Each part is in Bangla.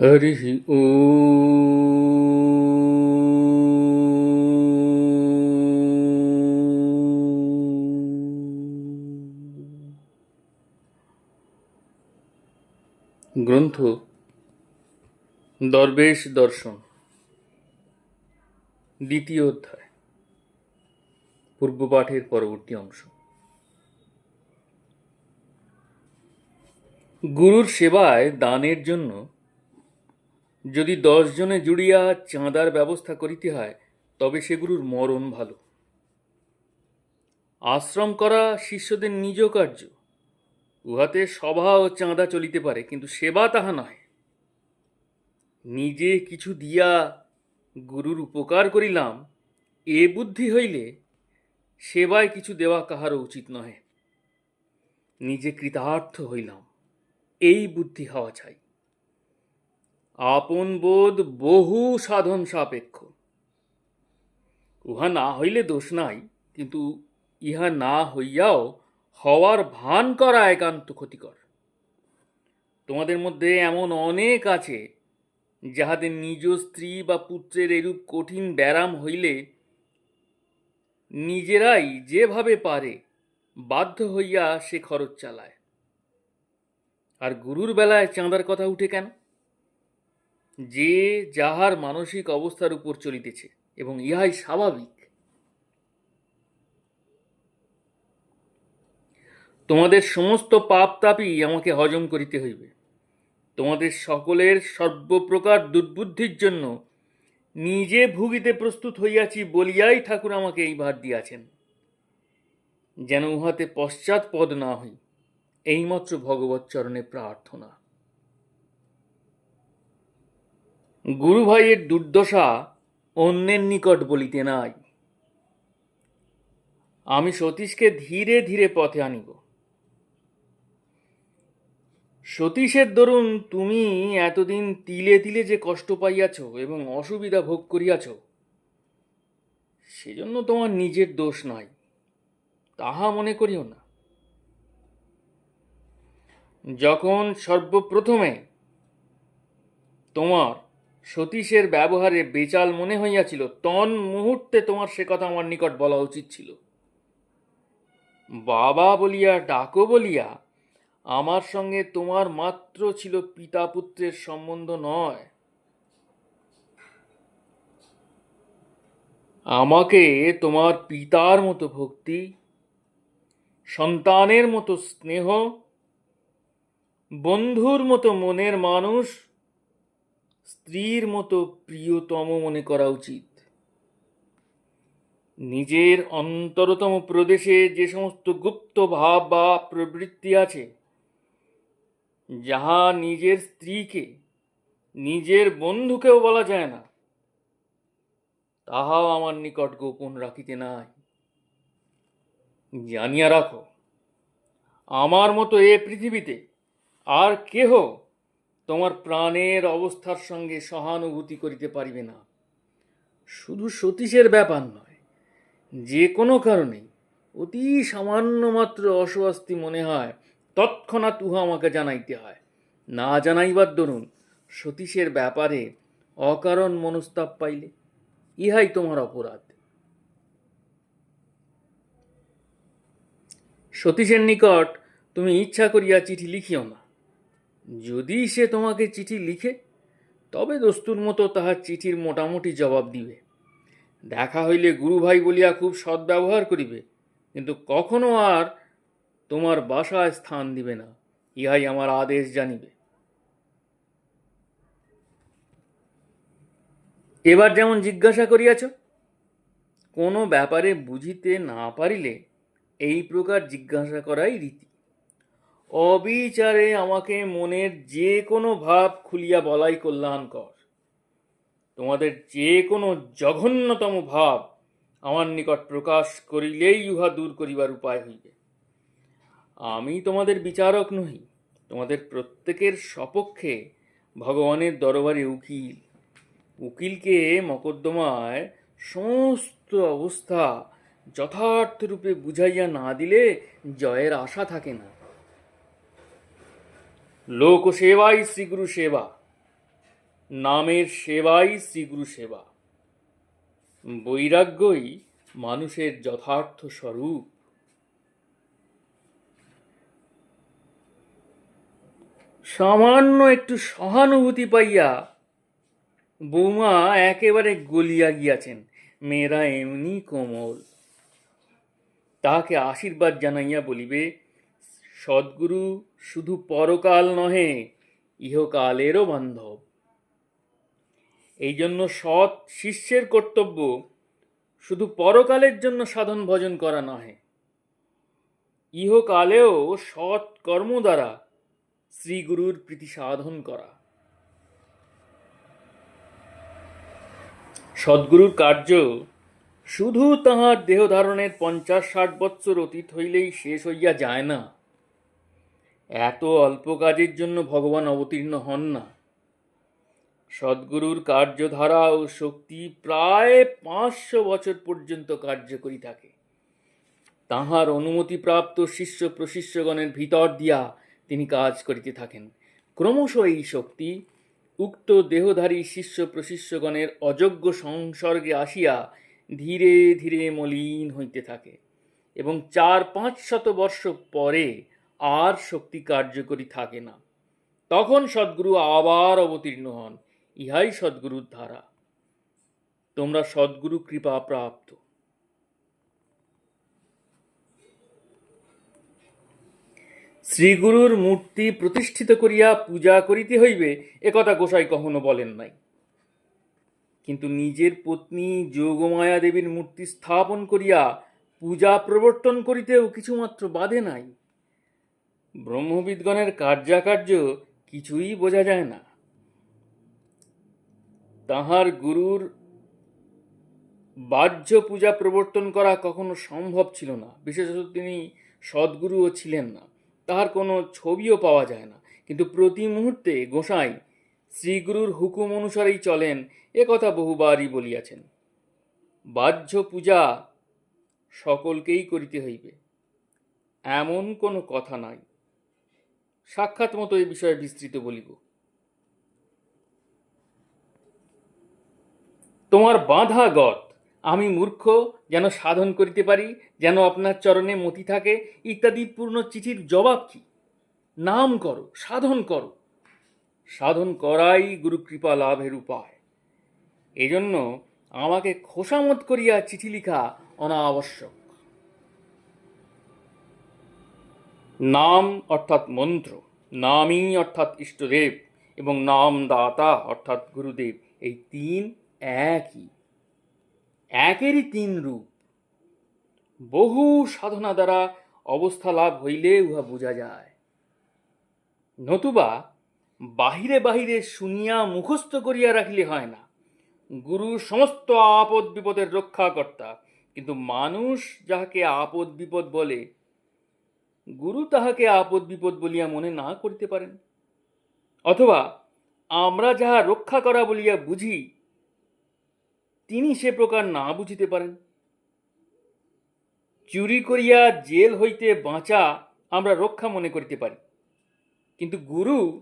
হরিः ॐ গ্রন্থ দরবেশ দর্শন দ্বিতীয় অধ্যায় পূর্বপাঠের পরবর্তী অংশ। গুরুর সেবায় দানের জন্য যদি দশ জনে জুড়িয়া চাঁদার ব্যবস্থা করিতে হয়, তবে সে গুরুর মরণ ভালো। আশ্রম করা শিষ্যদের নিজ কার্য। উহাতে সভা ও চাঁদা চলিতে পারে, কিন্তু সেবা তাহা নয় নিজে কিছু দিয়া গুরুর উপকার করিলাম, এ বুদ্ধি হইলে সেবায় কিছু দেওয়া কাহারও উচিত নহে। নিজে কৃতার্থ হইলাম, এই বুদ্ধি হওয়া চাই। আপন বোধ বহু সাধন সাপেক্ষ। উহা না হইলে দোষ নাই, কিন্তু ইহা না হইয়াও হওয়ার ভান করা একান্ত ক্ষতিকর। তোমাদের মধ্যে এমন অনেক আছে, যাহাদের নিজ স্ত্রী বা পুত্রের এরূপ কঠিন ব্যারাম হইলে নিজেরাই যেভাবে পারে বাধ্য হইয়া সে খরচ চালায়। আর গুরুর বেলায় চাঁদার কথা উঠে কেন? যে যাহার মানসিক অবস্থার উপর চলিতেছে, এবং ইহাই স্বাভাবিক। তোমাদের সমস্ত পাপ তাপই আমাকে হজম করিতে হইবে। তোমাদের সকলের সর্বপ্রকার দুর্বুদ্ধির জন্য নিজে ভুগিতে প্রস্তুত হইয়াছি বলিয়াই ঠাকুর আমাকে এই ভার দিয়াছেন। যেন উহাতে পশ্চাৎপদ না হই, এইমাত্র ভগবত চরণে প্রার্থনা। গুরু ভাইয়ের দুর্দশা অন্যের নিকট বলিতে নাই। আমি সতীশকে ধীরে ধীরে পথে আনিব। সতীশের দরুন তুমি এতদিন তিলে তিলে যে কষ্ট পাইয়াছ এবং অসুবিধা ভোগ করিয়াছ, সেজন্য তোমার নিজের দোষ নয় তাহা মনে করিও না। যখন সর্বপ্রথমে তোমার সতীশের ব্যবহারে বেচাল মনে হইয়াছিল, তন মুহূর্তে তোমার সে কথা আমার নিকট বলা উচিত ছিল। বাবা বলিয়া, ডাকো বলিয়া, আমার সঙ্গে তোমার মাত্র ছিল পিতা পুত্রের সম্বন্ধ নয়। আমাকে তোমার পিতার মতো ভক্তি, সন্তানের মতো স্নেহ, বন্ধুর মতো মনের মানুষ স্ত্রীর মতো প্রিয়তম মনে করা উচিত। নিজের অন্তরতম প্রদেশে যে সমস্ত গুপ্ত ভাব বা প্রবৃত্তি আছে, যাহা নিজের স্ত্রীকে, নিজের বন্ধুকেও বলা যায় না, তাহাও আমার নিকট গোপন রাখিতে নাই। জানিয়া রাখো, আমার মতো এ পৃথিবীতে আর কেহ তোমার প্রাণের অবস্থার সঙ্গে সহানুভূতি করিতে পারিবে না। শুধু সতীশের ব্যাপার নয়, যে কোনো কারণে অতি সামান্য মাত্র অস্বস্তি মনে হয়, তৎক্ষণাৎ উহা আমাকে জানাইতে হয়। না জানাইবার দরুন সতীশের ব্যাপারে অকারণ মনস্তাপ পাইলে ইহাই তোমার অপরাধ। সতীশের নিকট তুমি ইচ্ছা করিয়া চিঠি লিখিও না। যদি সে তোমাকে চিঠি লিখে, তবে দস্তুর মতো তাহার চিঠির মোটামুটি জবাব দিবে। দেখা হইলে গুরু ভাই বলিয়া খুব সদ্ব্যবহার করিবে, কিন্তু কখনো আর তোমার বাসায় স্থান দিবে না, ইহাই আমার আদেশ জানিবে। এবার যেমন জিজ্ঞাসা করিয়াছ, কোনো ব্যাপারে বুঝিতে না পারিলে এই প্রকার জিজ্ঞাসা করাই রীতি। অবিচারে আমাকে মনের যে কোনো ভাব খুলিয়া বলাই কল্যাণকর। তোমাদের যে কোনো জঘন্যতম ভাব আমার নিকট প্রকাশ করিলেই উহা দূর করিবার উপায় হইবে। আমি তোমাদের বিচারক নহি, তোমাদের প্রত্যেকের সপক্ষে ভগবানের দরবারে উকিল। উকিলকে মকদ্দমায় সমস্ত অবস্থা যথার্থ রূপে বুঝাইয়া না দিলে জয়ের আশা থাকে না। লোক সেবাই শ্রীগুরু সেবা। নামের সেবাই শ্রীগুরু সেবা। বৈরাগ্যই মানুষের যথার্থ স্বরূপ। সামান্য একটু সহানুভূতি পাইয়া বৌমা একেবারে গলিয়া গিয়াছেন। মেয়েরা এমনি কোমল। তাহাকে আশীর্বাদ জানাইয়া বলিবে, সদ্গুরু শুধু পরকাল নহে, ইহকালেরও বান্ধব। এই জন্য সৎ শিষ্যের কর্তব্য শুধু পরকালের জন্য সাধন ভজন করা নহে। ইহকালেও সৎ কর্ম দ্বারা শ্রীগুরুর প্রীতি সাধন করা। সদ্গুরুর কার্য শুধু তাহার দেহ ধারণের পঞ্চাশ ষাট বৎসর অতীত হইলেই শেষ হইয়া যায় না। এত অল্প কাজের জন্য ভগবান অবতীর্ণ হন না। সদ্গুরুর কার্যধারা ও শক্তি প্রায় পাঁচশো বছর পর্যন্ত কার্যকরী থাকে। তাহার অনুমতিপ্রাপ্ত শিষ্য প্রশিষ্যগণের ভিতর দিয়া তিনি কাজ করিতে থাকেন। ক্রমশ এই শক্তি উক্ত দেহধারী শিষ্য প্রশিষ্যগণের অযোগ্য সংসর্গে আসিয়া ধীরে ধীরে মলিন হইতে থাকে এবং চার পাঁচ শত বর্ষ পরে আর শক্তি কার্যকরী থাকে না। তখন সদ্গুরু আবার অবতীর্ণ হন, ইহাই সদ্গুরুর ধারা। তোমরা সদ্গুরু কৃপা প্রাপ্ত। শ্রীগুরুর মূর্তি প্রতিষ্ঠিত করিয়া পূজা করিতে হইবে একথা গোসাই কখনো বলেন নাই। কিন্তু নিজের পত্নী যোগমায়া দেবীর মূর্তি স্থাপন করিয়া পূজা প্রবর্তন করিতেও কিছুমাত্র বাধে নাই। ব্রহ্মবিদগণের কার্যাকার্য কিছুই বোঝা যায় না। তাহার গুরুর বাহ্য পূজা প্রবর্তন করা কখনো সম্ভব ছিল না, বিশেষত তিনি সদ্গুরুও ছিলেন না, তাহার কোনো ছবিও পাওয়া যায় না। কিন্তু প্রতি মুহূর্তে গোসাই শ্রীগুরুর হুকুম অনুসারেই চলেন, এ কথা বহুবারই বলিয়াছেন। বাহ্য পূজা সকলকেই করিতে হইবে, এমন কোনো কথা নাই। সাক্ষাৎ মতো এ বিষয়ে বিস্তৃত বলিব। তোমার বাঁধা গত আমি মূর্খ, যেন সাধন করিতে পারি, যেন আপনার চরণে মতি থাকে, ইত্যাদি পূর্ণ চিঠির জবাব কি? নাম করো, সাধন করো। সাধন করাই গুরু কৃপা লাভের উপায়। এজন্য আমাকে খোসামত করিয়া চিঠি লিখা অনাবশ্যক। নাম অর্থাৎ মন্ত্র, নামই অর্থাৎ ইষ্টদেব এবং নাম দাতা অর্থাৎ গুরুদেব, এই তিন একই। একেরই তিন রূপ। বহু সাধনা দ্বারা অবস্থা লাভ হইলে উহা বোঝা যায়। নতুবা বাহিরে বাহিরে শুনিয়া মুখস্থ করিয়া রাখিলে হয় না। গুরু সমস্ত আপদ বিপদের রক্ষাকর্তা, কিন্তু মানুষ যাহাকে আপদ বিপদ বলে গুরু তাহাকে আপদ বিপদ বলিয়া মনে না করিতে পারেন। অথবা আমরা যাহা রক্ষা করা বলিয়া বুঝি, তিনি সে প্রকার না বুঝিতে পারেন। চুরি করিয়া জেল হইতে বাঁচা আমরা রক্ষা মনে করিতে পারি। কিন্তু গুরু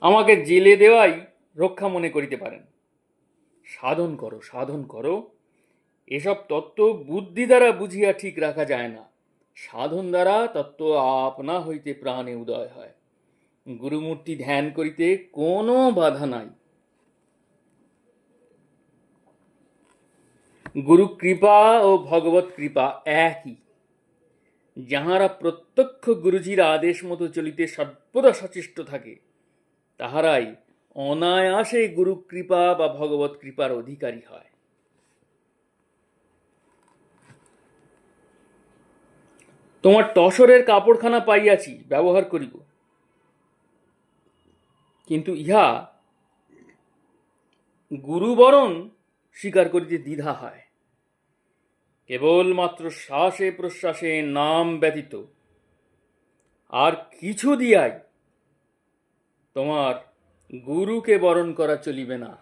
আমাকে জেলে দেওয়াই রক্ষা মনে করিতে পারেন। সাধন করো সাধন করো, এসব তত্ত্ব বুদ্ধি দ্বারা বুঝিয়া ঠিক রাখা যায় না। সাধন দ্বারা তত্ত্ব আপনা হইতে প্রাণে উদয় হয়। গুরুমূর্তি ধ্যান করিতে কোনো বাধা নাই। গুরু কৃপা ও ভগবত কৃপা একই। যাহারা প্রত্যক্ষ গুরুজির আদেশ মতো চলিতে সর্বদা সচেষ্ট থাকে, তাহারাই অনায়াসে গুরু কৃপা বা ভগবত কৃপার অধিকারী হয়। তোমার টসরের কাপড়খানা পাইয়াছি, ব্যবহার করিব। কিন্তু ইহা গুরুবরণ স্বীকার করিতে দ্বিধা হয়। কেবলমাত্র শ্বাসে প্রশ্বাসে নাম ব্যতীত আর কিছু দিয়াই তোমার গুরুকে বরণ করা চলিবে না।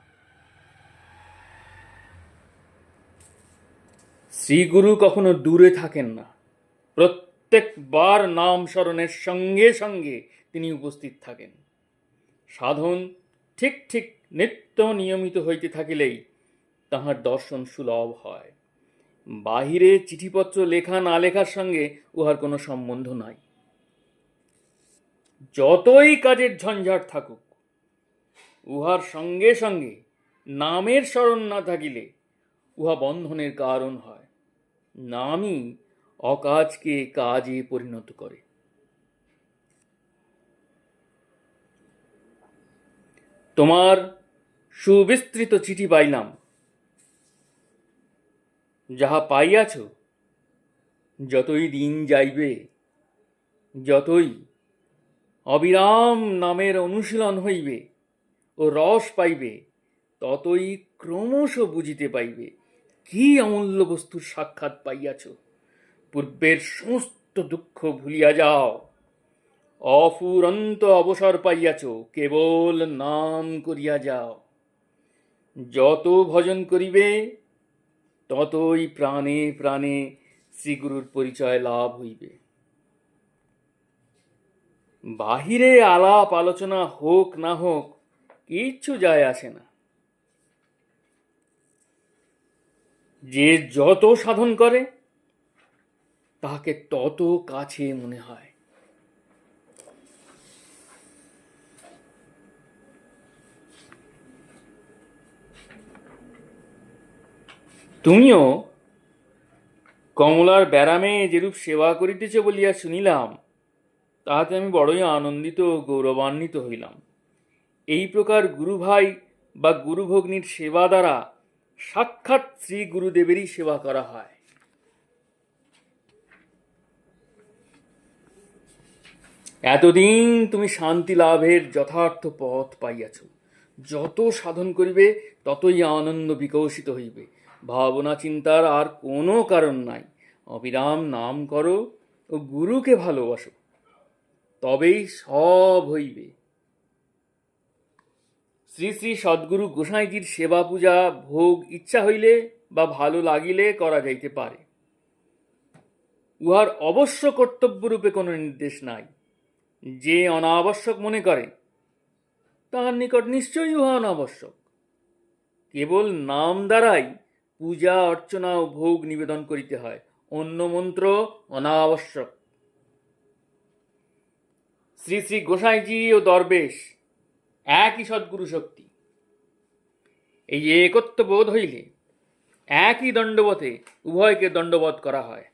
শ্রীগুরু কখনো দূরে থাকেন না। প্রত্যেকবার নাম স্মরণের সঙ্গে সঙ্গে তিনি উপস্থিত থাকেন। সাধন ঠিক ঠিক নিত্য নিয়মিত হইতে থাকিলেই তাহার দর্শন সুলভ হয়। বাহিরে চিঠিপত্র লেখা না লেখার সঙ্গে উহার কোনো সম্বন্ধ নাই। যতই কাজের ঝঞ্ঝাট থাকুক, উহার সঙ্গে সঙ্গে নামের স্মরণ না থাকিলে উহা বন্ধনের কারণ হয়। নামই অকাজকে কাজে পরিণত করে। তোমার সুবিস্তৃত চিঠি পাইলাম। যাহা পাইয়াছ, যতই দিন যাইবে, যতই অবিরাম নামের অনুশীলন হইবে ও রস পাইবে, ততই ক্রমশ বুঝিতে পাইবে, কি অমূল্য বস্তুর সাক্ষাৎ পাইয়াছ। পূর্বের সমস্ত দুঃখ ভুলিয়া যাও। অফুরন্ত অবসর পাইয়াছ, কেবল নাম করিয়া যাও। যত ভজন করিবে, ততই প্রাণে প্রাণে শ্রীগুরুর পরিচয় লাভ হইবে। বাহিরে আলাপ আলোচনা হোক না হোক, কিচ্ছু যায় আসে না। যে যত সাধন করে তাকে তত কাছে মনে হয়। তুমিও কমলার ব্যারামে যেরূপ সেবা করিতেছ বলিয়া শুনিলাম, তাহাতে আমি বড়ই আনন্দিত ও গৌরবান্বিত হইলাম। এই প্রকার গুরুভাই বা গুরুভগ্নির সেবা দ্বারা সাক্ষাৎ শ্রী গুরুদেবেরই সেবা করা হয়। এতদিন তুমি শান্তি লাভের যথার্থ পথ পাইয়াছ। যত সাধন করিবে, ততই আনন্দ বিকশিত হইবে। ভাবনা চিন্তার আর কোনো কারণ নাই। অবিরাম নাম করো ও গুরুকে ভালোবাসো। তবেই সব হইবে। শ্রী শ্রী সদ্গুরু গোসাইজির সেবা পূজা ভোগ ইচ্ছা হইলে বা ভালো লাগিলে করা যাইতে পারে। উহার অবশ্য কর্তব্যরূপে কোনো নির্দেশ নাই। যে অনাবশ্যক মনে করে, তাহার নিকট নিশ্চয়ই উহা অনাবশ্যক। কেবল নাম দ্বারাই পূজা, অর্চনা ও ভোগ নিবেদন করিতে হয়, অন্য মন্ত্র অনাবশ্যক। শ্রী শ্রী গোসাইজি ও দরবেশ, একই সদ্গুরু শক্তি। এই একত্ব বোধ হইলে একই দণ্ডবতে উভয়কে দণ্ডবোধ করা হয়।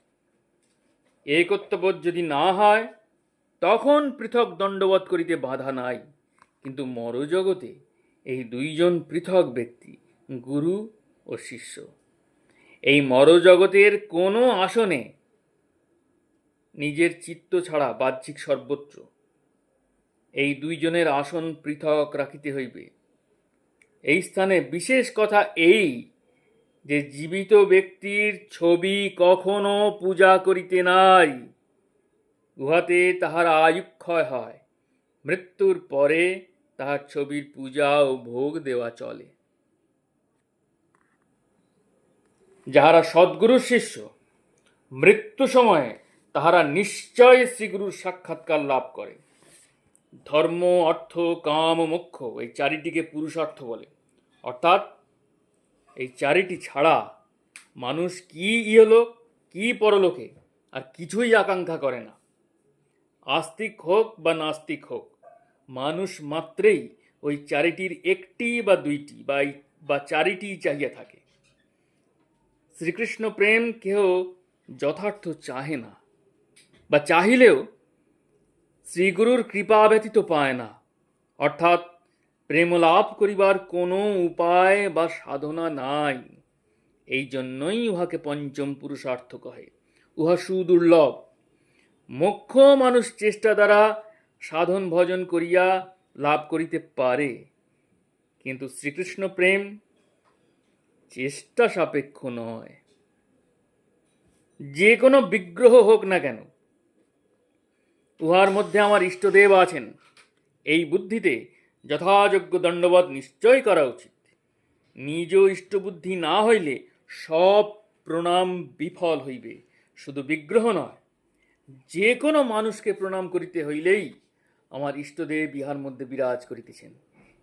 একত্ববোধ যদি না হয় তখন পৃথক দণ্ডবোধ করিতে বাধা নাই। কিন্তু মরজগতে এই দুইজন পৃথক ব্যক্তি, গুরু ও শিষ্য। এই মরজগতের কোনো আসনে নিজের চিত্ত ছাড়া বাহ্যিক সর্বত্র এই দুইজনের আসন পৃথক রাখিতে হইবে। এই স্থানে বিশেষ কথা এই যে জীবিত ব্যক্তির ছবি কখনো পূজা করিতে নাই। উহাতে তাহার আয়ুক্ষয় হয়। মৃত্যুর পরে তাহার ছবির পূজা ও ভোগ দেওয়া চলে। যাহারা সদ্গুরুর শিষ্য, মৃত্যু সময়ে তাহারা নিশ্চয় শ্রীগুরুর সাক্ষাৎকার লাভ করে। ধর্ম, অর্থ, কাম মোক্ষ এই চারিটিকে পুরুষার্থ বলে। অর্থাৎ এই চারিটি ছাড়া মানুষ কি ইহলোক, কি পরলোকে আর কিছুই আকাঙ্ক্ষা করে না। আস্তিক হোক বা নাস্তিক হোক, মানুষ মাত্রেই ওই চারিটির একটি বা দুইটি বা বা চারিটি চাহিয়া থাকে। শ্রীকৃষ্ণ প্রেম কেহ যথার্থ চাহে না বা চাহিলেও শ্রীগুরুর কৃপা ব্যতীত পায় না। অর্থাৎ প্রেম লাভ করিবার কোনো উপায় বা সাধনা নাই। এই জন্যই উহাকে পঞ্চম পুরুষার্থ কহে। উহা সুদুর্লভ। মোক্ষ মানুষ চেষ্টা দ্বারা সাধন ভজন করিয়া লাভ করিতে পারে। কিন্তু শ্রীকৃষ্ণ প্রেম চেষ্টা সাপেক্ষ নয়। যে কোনো বিগ্রহ হোক না কেন, উহার মধ্যে আমার ইষ্টদেব আছেন। এই বুদ্ধিতে যথাযোগ্য দণ্ডবাদ নিশ্চয় করা উচিত। নিজ ইষ্টবুদ্ধি না হইলে সব প্রণাম বিফল হইবে। শুধু বিগ্রহ নয় যে কোনো মানুষকে প্রণাম করিতে হইলেই আমার ইষ্টদেব ইহার মধ্যে বিরাজ করিতেছেন।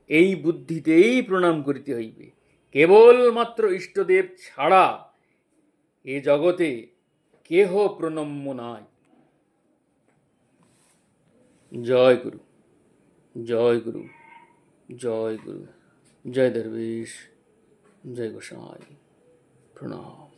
এই বুদ্ধিতেই প্রণাম করিতে হইবে। কেবলমাত্র ইষ্টদেব ছাড়া এ জগতে কেহ প্রণম্য নাই। জয় গুরু জয় গুরু জয় গুরু। জয় দরবেশ, জয় গোসাই। প্রণাম।